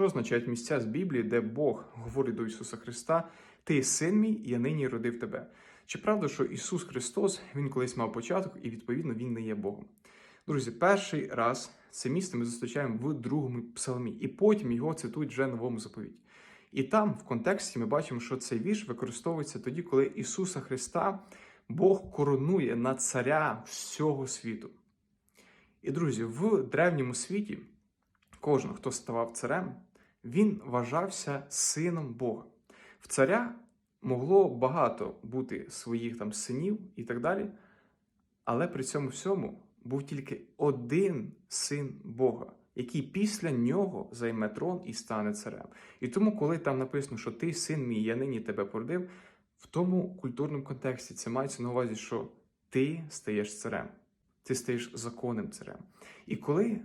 Що означають місця з Біблії, де Бог говорить до Ісуса Христа: Ти син мій, я нині родив тебе. Чи правда, що Ісус Христос Він колись мав початок, і відповідно Він не є Богом? Друзі, перший раз це місце ми зустрічаємо в другому псалмі, і потім його цитують вже новому заповіті. І там, в контексті, ми бачимо, що цей вірш використовується тоді, коли Ісуса Христа Бог коронує на царя всього світу. І, друзі, в древньому світі кожен, хто ставав царем, він вважався сином Бога. В царя могло багато бути своїх там синів і так далі, але при цьому всьому був тільки один син Бога, який після нього займе трон і стане царем. І тому, коли там написано, що ти син мій, я нині тебе породив, в тому культурному контексті це мається на увазі, що ти стаєш царем, ти стаєш законним царем. І коли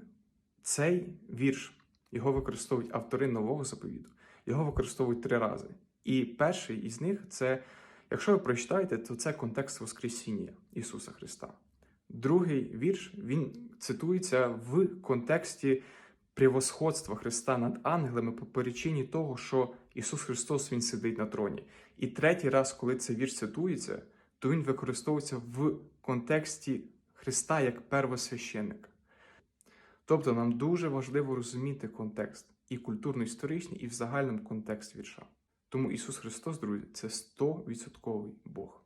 цей вірш його використовують автори нового заповіту, його використовують три рази. І перший із них це, якщо ви прочитаєте, то це контекст Воскресіння Ісуса Христа. Другий вірш він цитується в контексті превосходства Христа над ангелами по причині того, що Ісус Христос Він сидить на троні. І третій раз, коли цей вірш цитується, то він використовується в контексті Христа як первосвященника. Тобто нам дуже важливо розуміти контекст і культурно-історичний, і в загальному контекст вірша. Тому Ісус Христос, друзі, це 100% Бог.